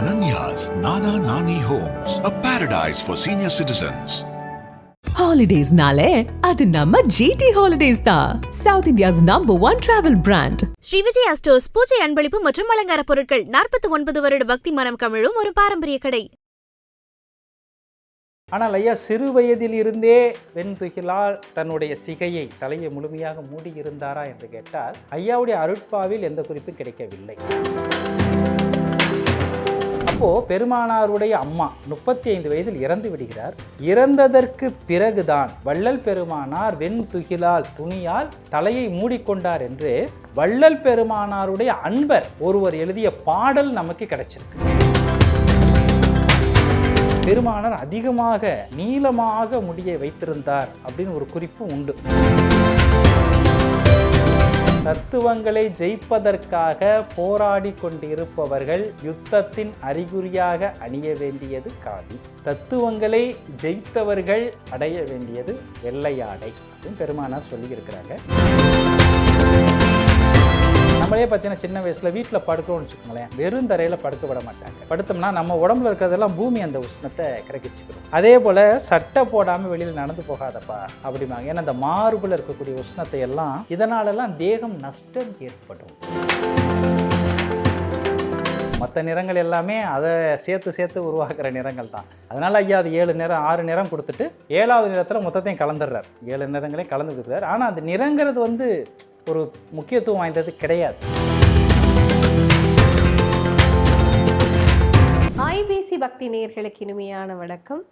Ananya's Nana Nani Homes, a paradise for senior citizens. ஹாலிடேஸ்னாலே அது நம்ம ஜிடி ஹாலிடேஸ் தான் south India's number one travel brand Shri Vijaya stores பூஜை அன்பளிப்பு மற்றும் அலங்கார பொருட்கள் நாற்பத்தி ஒன்பது வருட பக்தி மனம் கமிழும் ஒரு பாரம்பரிய கடை. ஆனால் ஐயா சிறு வயதில் இருந்தே வெண்துகிலால் தன்னுடைய சிகையை தலையை முழுமையாக மூடி இருந்தாரா என்று கேட்டால் ஐயாவுடைய அருட்பாவில் எந்த குறிப்பும் கிடைக்கவில்லை. அப்போ பெருமானாருடைய அம்மா முப்பத்தி ஐந்து வயதில் இறந்து விடுகிறார். இறந்ததற்கு பிறகுதான் வள்ளல் பெருமானார் வெண் துகிலால் துணியால் தலையை மூடிக்கொண்டார் என்று வள்ளல் பெருமானாருடைய அன்பர் ஒருவர் எழுதிய பாடல் நமக்கு கிடைச்சிருக்கு. பெருமானார் அதிகமாக நீளமாக முடியை வைத்திருந்தார் அப்படின்னு ஒரு குறிப்பு உண்டு. தத்துவங்களை ஜெயிப்பதற்காக போராடி கொண்டிருப்பவர்கள் யுத்தத்தின் அறிகுறியாக அணிய வேண்டியது காதி தத்துவங்களை ஜெயித்தவர்கள் அடைய வேண்டியது வெள்ளையாடை. அப்படின்னு பெருமானார் சொல்லியிருக்கிறாங்க. நம்மளே பார்த்தீங்கன்னா சின்ன வயசில் வீட்டில் படுக்கிறோம்னு வச்சுக்கோங்களேன். வெறும் தரையில் படுக்க விட மாட்டாங்க. படுத்தோம்னா நம்ம உடம்புல இருக்கிறதெல்லாம் பூமி அந்த உஷ்ணத்தை கிரகிச்சுக்கணும் அதே போல் சட்டை போடாமல் வெளியில் நடந்து போகாதப்பா அப்படிம்பாங்க. ஏன்னா அந்த மார்பில் இருக்கக்கூடிய உஷ்ணத்தை எல்லாம் இதனாலெல்லாம் தேகம் நஷ்டம் ஏற்படும். மற்ற நிறங்கள் எல்லாமே அதை சேர்த்து சேர்த்து உருவாக்குற நிறங்கள் தான். அதனால் ஐயா அது ஏழு நிறம் ஆறு நிறம் கொடுத்துட்டு ஏழாவது நிறத்தில் மொத்தத்தையும் கலந்துடுறார். ஏழு நிறங்களையும் கலந்து கொடுக்குறாரு. ஆனால் அது நிறங்கிறது வந்து ஒரு முக்கியத்துவம் வாய்ந்தது கிடையாது. ஐபிசி பக்தி நேர்களுக்கு இனிமையான வணக்கம்.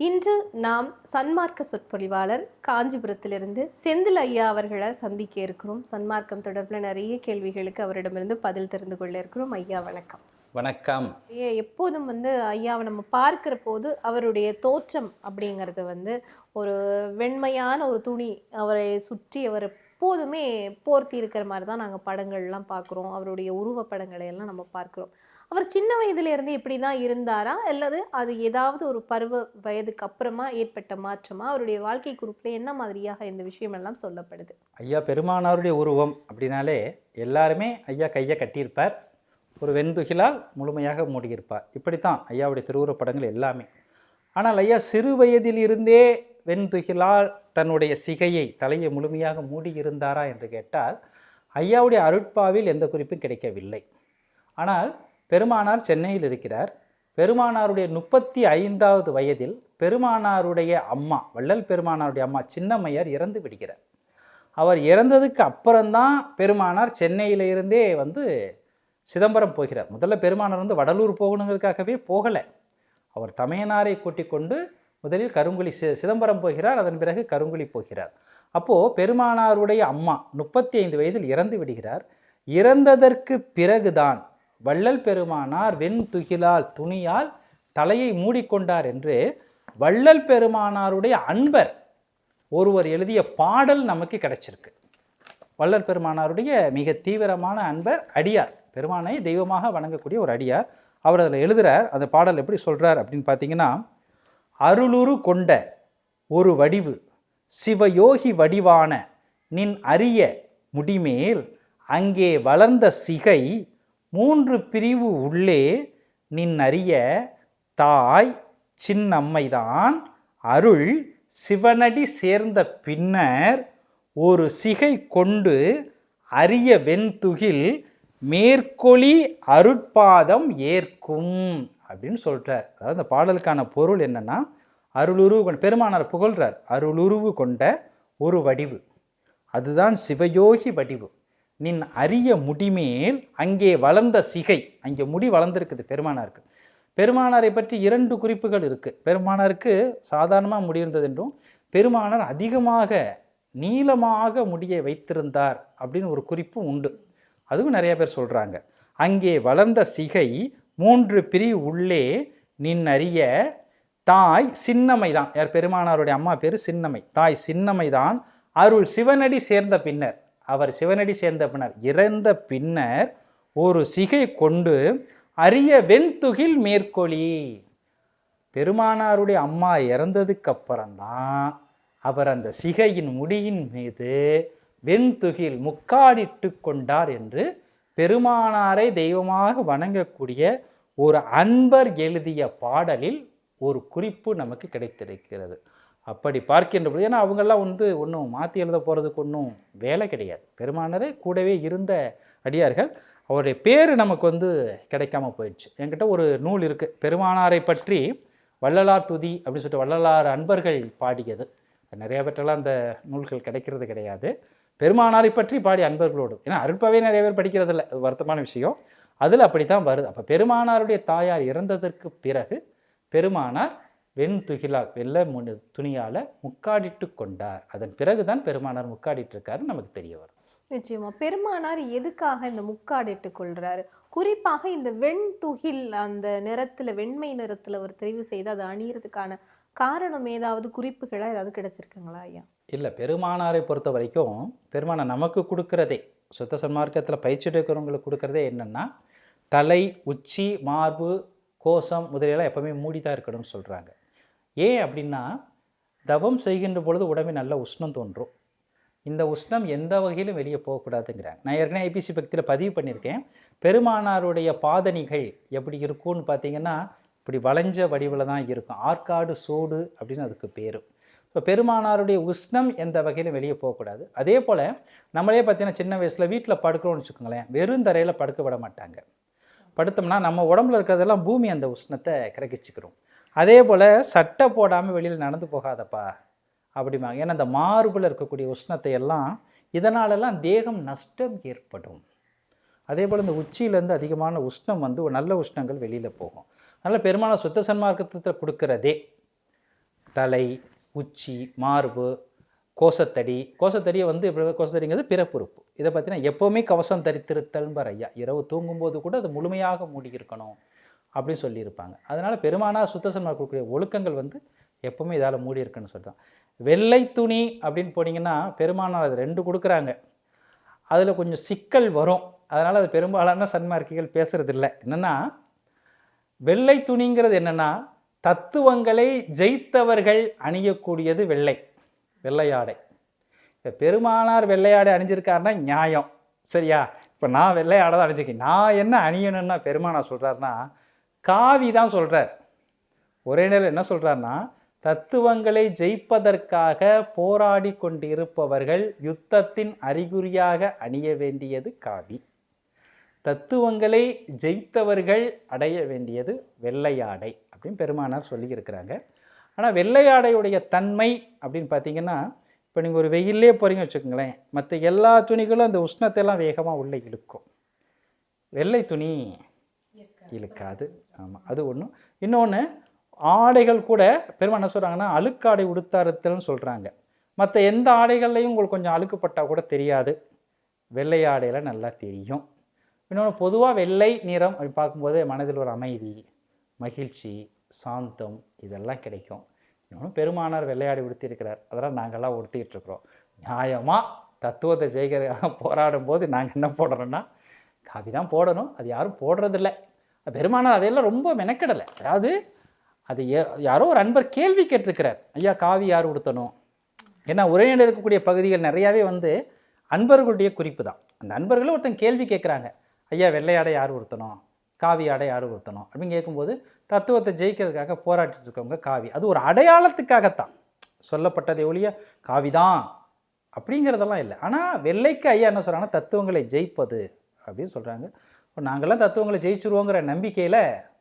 இன்று நாம் சன்மார்க்க சொற்பொழிவாளர் காஞ்சிபுரத்திலிருந்து செந்தில் ஐயா அவர்களை சந்திக்க இருக்கிறோம். சன்மார்க்கம் தொடர்பில் நிறைய கேள்விகளுக்கு அவரிடமிருந்து பதில் தெரிந்து கொள்ள இருக்கிறோம். ஐயா வணக்கம். வணக்கம். ஐயா, எப்போதும் வந்து ஐயாவை நம்ம பார்க்கிற போது அவருடைய தோற்றம் அப்படிங்கிறது வந்து ஒரு வெண்மையான ஒரு துணி அவரை சுற்றி அவர் எப்போதுமே போர்த்தி இருக்கிற மாதிரி தான் நாங்கள் படங்கள்லாம் பார்க்குறோம். அவருடைய உருவப்படங்களை எல்லாம் நம்ம பார்க்குறோம். அவர் சின்ன வயதிலிருந்து இப்படி தான் இருந்தாரா? அல்லது அது ஏதாவது ஒரு பருவ வயதுக்கு அப்புறமா ஏற்பட்ட மாற்றமா? அவருடைய வாழ்க்கை குறிப்பில் என்ன மாதிரியாக இந்த விஷயம் எல்லாம் சொல்லப்படுது? ஐயா பெருமானாருடைய உருவம் அப்படின்னாலே எல்லாருமே ஐயா கையை கட்டியிருப்பார். ஒரு வெண்துகிலால் முழுமையாக மூடியிருப்பார். இப்படித்தான் ஐயாவுடைய திருவுருவப் படங்கள் எல்லாமே. ஆனால் ஐயா சிறு வயதில் இருந்தே வெண்துகிலால் தன்னுடைய சிகையை தலையை முழுமையாக மூடியிருந்தாரா என்று கேட்டால் ஐயாவுடைய அருட்பாவில் எந்த குறிப்பும் கிடைக்கவில்லை. ஆனால் பெருமானார் சென்னையில் இருக்கிறார். பெருமானாருடைய முப்பத்தி ஐந்தாவது வயதில் பெருமானாருடைய அம்மா வள்ளல் பெருமானாருடைய அம்மா சின்னம்மையார் இறந்து விடுகிறார். அவர் இறந்ததுக்கு அப்புறம்தான் பெருமானார் சென்னையில் இருந்தே வந்து சிதம்பரம் போகிறார். முதல்ல பெருமானார் வந்து வடலூர் போகணுங்கிறதுக்காகவே போகலை. அவர் தமையனாரை கூட்டிக் கொண்டு முதலில் கருங்குழி சி சிதம்பரம் போகிறார். அதன் பிறகு கருங்குழி போகிறார். அப்போது பெருமானாருடைய அம்மா முப்பத்தி ஐந்து வயதில் இறந்து விடுகிறார். இறந்ததற்கு பிறகுதான் வள்ளல் பெருமானார் வெண் துகிலால் துணியால் தலையை மூடிக்கொண்டார் என்று வள்ளல் பெருமானாருடைய அன்பர் ஒருவர் எழுதிய பாடல் நமக்கு கிடைச்சிருக்கு. வள்ளல் பெருமானாருடைய மிக தீவிரமான அன்பர் அடியார். பெருமானை தெய்வமாக வணங்கக்கூடிய ஒரு அடியார். அவர் அதில் எழுதுகிறார் அந்த பாடல் எப்படி சொல்கிறார் அப்படின்னு பார்த்தீங்கன்னா அருளுரு கொண்ட ஒரு வடிவு சிவயோகி வடிவான நின் அரிய முடிமேல் அங்கே வளர்ந்த சிகை மூன்று பிரிவு உள்ளே நின் அறிய தாய் சின்னம்மைதான். அருள் சிவனடி சேர்ந்த பின்னர் ஒரு சிகை கொண்டு அரிய வெண்துகில் மேற்கொளி அருட்பாதம் ஏற்கும் அப்படின்னு சொல்கிறார் அதாவது இந்த பாடலுக்கான பொருள் என்னென்னா அருளுருவு கொண்ட பெருமானார் புகழ்கிறார் அருளுருவு கொண்ட ஒரு வடிவு. அதுதான் சிவயோகி வடிவு. நின் அரிய முடிமேல் அங்கே வளர்ந்த சிகை. அங்கே முடி வளர்ந்துருக்குது பெருமானாருக்கு. பெருமானாரை பற்றி இரண்டு குறிப்புகள் இருக்குது பெருமானாருக்கு சாதாரணமாக முடி இருந்தது என்றும் பெருமானார் அதிகமாக நீளமாக முடியை வைத்திருந்தார் அப்படின்னு ஒரு குறிப்பு உண்டு. அதுவும் நிறைய பேர் சொல்கிறாங்க அங்கே வளர்ந்த சிகை மூன்று பிரிவு உள்ளே நின் அறிய தாய் சின்னமை தான். யார்? பெருமானாருடைய அம்மா பேர் சின்னமை தாய் சின்னமை தான். அருள் சிவனடி சேர்ந்த பின்னர். அவர் சிவனடி சேர்ந்த பின்னர் இறந்த பின்னர் ஒரு சிகை கொண்டு அரிய வெண்துகில் மேற்கொளி. பெருமானாருடைய அம்மா இறந்ததுக்கு அப்புறம்தான் அவர் அந்த சிகையின் முடியின் மீது வெண்துகில் முக்காடிட்டு கொண்டார் என்று பெருமானாரை தெய்வமாக வணங்கக்கூடிய ஒரு அன்பர் எழுதிய பாடலில் ஒரு குறிப்பு நமக்கு கிடைத்திருக்கிறது. அப்படி பார்க்கின்ற பொழுது ஏன்னா அவங்கெல்லாம் வந்து ஒன்றும் மாற்றி எழுத போகிறதுக்கு ஒன்றும் வேலை கிடையாது. பெருமானரே கூடவே இருந்த அடியார்கள் அவருடைய பேர் நமக்கு வந்து கிடைக்காம போயிடுச்சு. என்கிட்ட ஒரு நூல் இருக்குது பெருமானாரை பற்றி வள்ளலார் துதி அப்படின்னு சொல்லிட்டு வள்ளலார் அன்பர்கள் பாடியது. நிறைய பேர்ட்டெல்லாம் அந்த நூல்கள் கிடைக்கிறது கிடையாது. பெருமானாரை பற்றி பாடி அன்பர்களோடு ஏன்னா அருட்பாவே நிறைய பேர் படிக்கிறது இல்லை அது வருத்தமான விஷயம். அதில் அப்படி தான் வருது. அப்போ பெருமானாருடைய தாயார் இறந்ததற்கு பிறகு பெருமானார் வெண் துகிலால் வெள்ளை முனு துணியால் முக்காடிட்டு கொண்டார். அதன் பிறகு தான் பெருமானார் முக்காடிட்டு இருக்காருன்னு நமக்கு தெரிய வரும். நிச்சயமா. பெருமானார் எதுக்காக இந்த முக்காடிட்டு கொள்றாரு? குறிப்பாக இந்த வெண்துகில் அந்த நிறத்துல வெண்மை நிறத்துல அவர் தெரிவு செய்து அதை அணியறதுக்கான காரணம் ஏதாவது குறிப்புகளா ஏதாவது கிடைச்சிருக்குங்களா ஐயா? இல்லை பெருமானாரை பொறுத்த வரைக்கும் பெருமானார் நமக்கு கொடுக்கறதே சுத்த சன்மார்க்கத்தில் பயிற்சி எடுக்கிறவங்களுக்கு கொடுக்கறதே என்னென்னா தலை உச்சி மார்பு கோசம் முதலியெல்லாம் எப்பவுமே மூடி தான் இருக்கணும்னு சொல்கிறாங்க ஏன் அப்படின்னா தவம் செய்கின்ற பொழுது உடம்பு நல்ல உஷ்ணம் தோன்றும். இந்த உஷ்ணம் எந்த வகையிலும் வெளியே போகக்கூடாதுங்கிறாங்க. நான் ஏற்கனவே ஐபிசி பக்தியில் பதிவு பண்ணியிருக்கேன். பெருமானாருடைய பாதணிகள் எப்படி இருக்கும்னு பார்த்தீங்கன்னா இப்படி வளைஞ்ச வடிவில் தான் இருக்கும். ஆற்காடு சூடு அப்படின்னு அதுக்கு பேர். ஸோ பெருமானாருடைய உஷ்ணம் எந்த வகையிலும் வெளியே போகக்கூடாது. அதே போல் நம்மளே பார்த்தீங்கன்னா சின்ன வயசில் வீட்டில் படுக்கிறோம்னு வச்சுக்கோங்களேன். வெறும் தரையில் படுக்க விட மாட்டாங்க. படுத்தோம்னா நம்ம உடம்புல இருக்கிறதெல்லாம் பூமி அந்த உஷ்ணத்தை கிரகிச்சிக்கிறோம் அதே போல் சட்டை போடாமல் வெளியில் நடந்து போகாதப்பா அப்படிம்பாங்க. ஏன்னா அந்த மார்பில் இருக்கக்கூடிய உஷ்ணத்தை எல்லாம் இதனாலெல்லாம் தேகம் நஷ்டம் ஏற்படும். அதே போல் இந்த உச்சியிலேருந்து அதிகமான உஷ்ணம் வந்து நல்ல உஷ்ணங்கள் வெளியில் போகும். அதனால் பெருமான சுத்த சன்மார்க்கத்தில் கொடுக்கிறதே தலை உச்சி மார்பு கோசத்தடி. கோசத்தடியை வந்து இப்படி கோசத்தடிங்கிறது பிறப்புறுப்பு. இதை பார்த்தீங்கன்னா எப்போவுமே கவசம் தரித்திருத்தல்பர் ஐயா. இரவு தூங்கும்போது கூட அது முழுமையாக மூடி இருக்கணும் அப்படின்னு சொல்லியிருப்பாங்க. அதனால் பெருமானார் சுத்தசன்மார் கொடுக்கக்கூடிய ஒழுக்கங்கள் வந்து எப்போவுமே இதால் மூடி இருக்குன்னு சொல்லிட்டான் வெள்ளை துணி அப்படின்னு போனீங்கன்னா பெருமானார் அது ரெண்டு கொடுக்குறாங்க. அதில் கொஞ்சம் சிக்கல் வரும். அதனால் அது பெரும்பாலான சன்மார்க்கிகள் பேசுகிறது இல்லை என்னென்னா வெள்ளை துணிங்கிறது என்னென்னா தத்துவங்களை ஜெயித்தவர்கள் அணியக்கூடியது வெள்ளை வெள்ளையாடை. இப்போ பெருமானார் வெள்ளையாடை அணிஞ்சிருக்காருன்னா நியாயம். சரியா? இப்போ நான் வெள்ளையாடை தான் அணிஞ்சிருக்கேன். நான் என்ன அணியணும்னா பெருமானார் சொல்கிறாருன்னா காவி தான் சொல்கிறார் ஒரே நேரம் என்ன சொல்கிறாருன்னா தத்துவங்களை ஜெயிப்பதற்காக போராடி கொண்டிருப்பவர்கள் யுத்தத்தின் அறிகுறியாக அணிய வேண்டியது காவி. தத்துவங்களை ஜெயித்தவர்கள் அடைய வேண்டியது வெள்ளையாடை அப்படின்னு பெருமானார் சொல்லியிருக்கிறாங்க. ஆனால் வெள்ளையாடையுடைய தன்மை அப்படின்னு பார்த்தீங்கன்னா இப்போ நீங்கள் ஒரு வெயிலே போகிறீங்க வச்சுக்கோங்களேன் மற்ற எல்லா துணிகளும் அந்த உஷ்ணத்தை எல்லாம் வேகமாக உள்ளே இழுக்கும். வெள்ளை துணி இழுக்காது. ஆமாம் அது ஒன்று இன்னொன்று ஆடைகள் கூட பெருமாள் என்ன சொல்கிறாங்கன்னா அழுக்காடை உடுத்தாறுத்தல்னு சொல்கிறாங்க மற்ற எந்த ஆடைகள்லையும் உங்களுக்கு கொஞ்சம் அழுக்குப்பட்டால் கூட தெரியாது. வெள்ளை ஆடையில் நல்லா தெரியும். இன்னொன்று பொதுவாக வெள்ளை நிறம் அப்படி பார்க்கும்போது மனதில் ஒரு அமைதி மகிழ்ச்சி சாந்தம் இதெல்லாம் கிடைக்கும். இன்னொன்று பெருமானார் வெள்ளையாடை உடுத்தியிருக்கிறார். அதெல்லாம் நாங்கள்லாம் உடுத்திக்கிட்டு இருக்கிறோம். நியாயமாக தத்துவத்தை ஜெயிக்கிறதுக்காக போராடும் போது நாங்கள் என்ன போடுறோன்னா காவி தான் போடணும். அது யாரும் போடுறதில்ல. பெருமானார் அதையெல்லாம் ரொம்ப மெனக்கெடலை. அதாவது அது யா- யாரோ ஒரு அன்பர் கேள்வி கேட்டிருக்கிறார். ஐயா காவி யார் உடுத்தணும் ஏன்னா உரையாடல் இருக்கக்கூடிய பகுதிகள் நிறையாவே வந்து அன்பர்களுடைய குறிப்பு தான். அந்த அன்பர்களும் ஒருத்தன் கேள்வி கேட்குறாங்க. ஐயா வெள்ளையாடை யார் உடுத்தணும் காவி ஆடை யார் உடுத்தணும் அப்படின்னு கேட்கும்போது தத்துவத்தை ஜெயிக்கிறதுக்காக போராட்டிட்டு இருக்கவங்க காவி. அது ஒரு அடையாளத்துக்காகத்தான். சொல்லப்பட்டதை ஒழிய காவி தான் அப்படிங்கிறதெல்லாம் இல்லை. ஆனால் வெள்ளைக்கு ஐயா என்ன சொல்கிறாங்கன்னா தத்துவங்களை ஜெயிப்பது அப்படின்னு சொல்கிறாங்க இப்போ நாங்கள்லாம் தத்துவங்களை ஜெயிச்சிருவோங்கிற நம்பிக்கையில்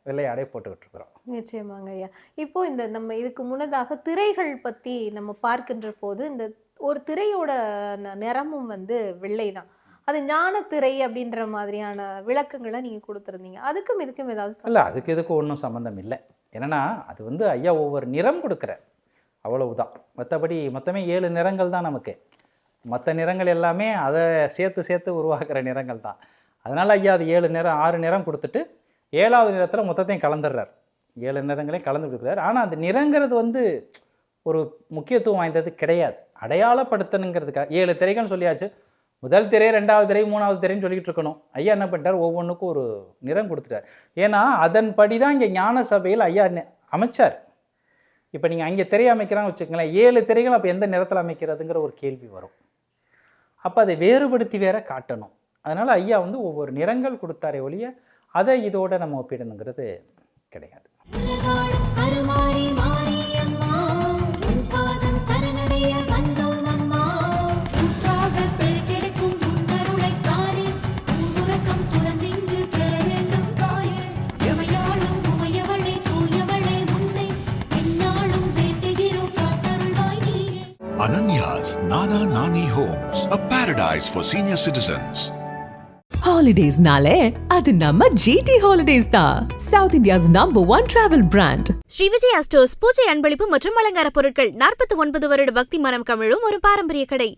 வெள்ளை ஆடை போட்டுக்கிட்டு இருக்கிறோம். நிச்சயமாங்க ஐயா. இப்போ இந்த நம்ம இதுக்கு முன்னதாக திரைகள் பத்தி நம்ம பார்க்கின்ற போது இந்த ஒரு திரையோட நிறமும் வந்து வெள்ளை தான். அது ஞான திரை அப்படின்ற மாதிரியான விளக்கங்களை நீங்க கொடுத்துருந்தீங்க. அதுக்கும் இதுக்கும் ஏதாவது இல்லை அதுக்கு இதுக்கும் ஒன்றும் சம்மந்தம் இல்லை. என்னன்னா அது வந்து ஐயா ஒவ்வொரு நிறம் கொடுக்குறார் அவ்வளவுதான். மற்றபடி மொத்தமே ஏழு நிறங்கள் தான் நமக்கு. மற்ற நிறங்கள் எல்லாமே அதை சேர்த்து சேர்த்து உருவாக்குற நிறங்கள் தான். அதனால் ஐயா அது ஏழு நேரம் ஆறு நேரம் கொடுத்துட்டு ஏழாவது நேரத்தில் மொத்தத்தையும் கலந்துடுறார். ஏழு நிறங்களையும் கலந்து கொடுக்குறாரு. ஆனால் அந்த நிறங்கிறது வந்து ஒரு முக்கியத்துவம் வாய்ந்தது கிடையாது. அடையாளப்படுத்தணுங்கிறதுக்காக ஏழு திரைகள்னு சொல்லியாச்சு. முதல் திரை ரெண்டாவது திரை மூணாவது திரைன்னு சொல்லிட்டு இருக்கணும். ஐயா என்ன பண்ணிட்டார்? ஒவ்வொன்றுக்கும் ஒரு நிறம் கொடுத்துட்டார். ஏன்னா அதன்படி தான் இங்கே ஞான சபையில் ஐயா அமைச்சார். இப்போ நீங்கள் அங்கே திரை அமைக்கிறான்னு வச்சுக்கோங்களேன் ஏழு திரைகள் அப்போ எந்த நிறத்தில் அமைக்கிறதுங்கிற ஒரு கேள்வி வரும். அப்போ அதை வேறுபடுத்தி வேற காட்டணும். அதனால் ஐயா வந்து ஒவ்வொரு நிறங்கள் கொடுத்தாரே ஒழிய அதை இதோட நம்ம ஒப்பிடணுங்கிறது கிடையாது. Ananya's Nana Nani Homes, a paradise for senior citizens. ஹாலிடேஸ்னாலே அது நம்ம ஜிடி ஹாலிடேஸ் தான் south India's number one travel brand Shri Vijaya stores பூஜை அன்பளிப்பு மற்றும் அலங்கார பொருட்கள் நாற்பத்தி ஒன்பது வருட பக்தி மனம் கமிழும் ஒரு பாரம்பரிய கடை.